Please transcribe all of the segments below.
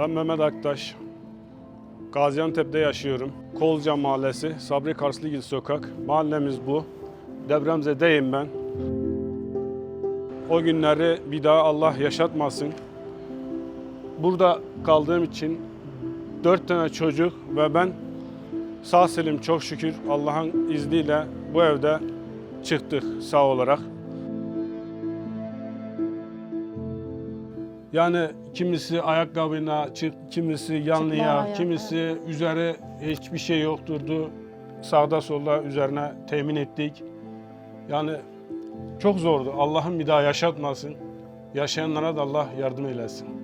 Ben Mehmet Aktaş. Gaziantep'te yaşıyorum. Kolca Mahallesi, Sabri Karslıgil Sokak. Mahallemiz bu. Depremzedeyim ben. O günleri bir daha Allah yaşatmasın. Burada kaldığım için dört tane çocuk ve ben sağ selim çok şükür Allah'ın izniyle bu evde çıktık sağ olarak. Yani kimisi ayakkabına çık, kimisi yanlıya, kimisi üzeri hiçbir şey yokturdu. Sağda solda üzerine temin ettik. Yani çok zordu. Allah'ın bir daha yaşatmasın. Yaşayanlara da Allah yardım eylesin.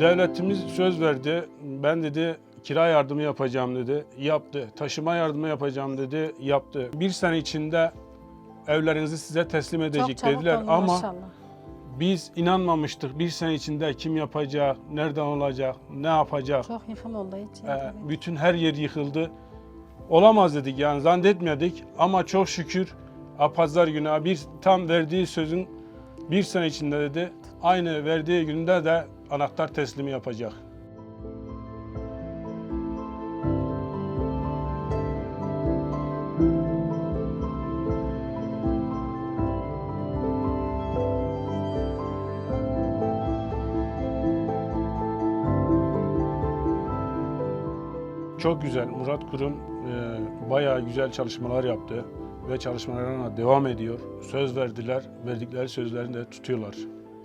Devletimiz söz verdi. Ben dedi kira yardımı yapacağım dedi. Yaptı. Taşıma yardımı yapacağım dedi. Yaptı. Bir sene içinde evlerinizi size teslim edecek Çok dediler oldu ama maşallah. biz inanmamıştık. Bir sene içinde kim yapacak, nereden olacak, ne yapacak. Çok yıkım oldu hiç. Ee, bütün her yer yıkıldı. Olamaz dedik yani zannetmedik ama çok şükür pazar günü bir tam verdiği sözün bir sene içinde dedi. Aynı verdiği günde de anahtar teslimi yapacak. Çok güzel. Murat Kurum e, bayağı güzel çalışmalar yaptı ve çalışmalarına devam ediyor. Söz verdiler, verdikleri sözlerini de tutuyorlar.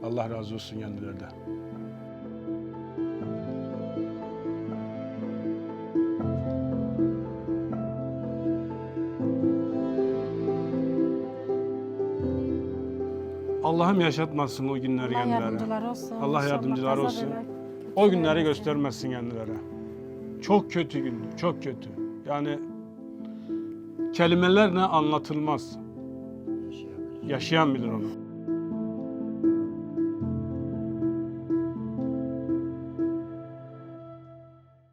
Allah razı olsun kendilerinden. Allah'ım yaşatmasın o günleri Allah kendilerine. olsun. Allah yardımcılar olsun. O günleri vermesin. göstermezsin kendilerine. Çok kötü gündü, çok kötü. Yani kelimelerle anlatılmaz. Yaşayan bilir onu.